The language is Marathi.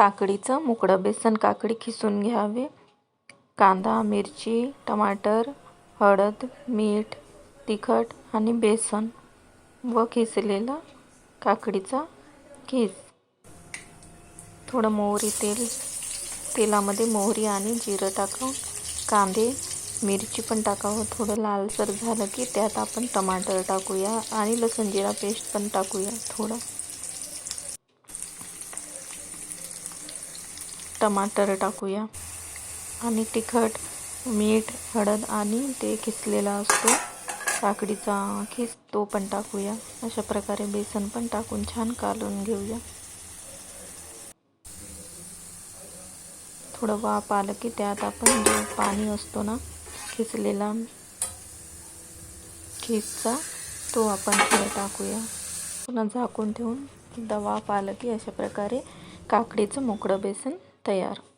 काकडीचं मोकळं बेसन काकडी खिसून घ्यावे. कांदा मिरची टमाटर हळद मीठ तिखट आणि बेसन व खिसलेला काकडीचा खीस. थोडं मोहरी तेल तेलामध्ये मोहरी आणि जिरं टाकून कांदे मिरची पण टाकावं. थोडं लालसर झालं की त्यात आपण टमाटर टाकूया आणि लसूण जिरा पेस्ट पण टाकूया थोडं. टमाटर टाकूया. आणि तिखट मीठ हळद आणि ते खिसलेला असतो. काकडीचा खिस तो पण टाकूया. अशा प्रकारे बेसन पण टाकून छान कालून घेऊया. थोडं वाफ आलं की त्यात आपण जो पाणी असतो ना खिचलेला खिसचा तो आपण थोडं टाकूया. पुन्हा झाकून ठेवून एकदा वाफ आलं की अशा प्रकारे काकडीचं मोकळं बेसन तयार.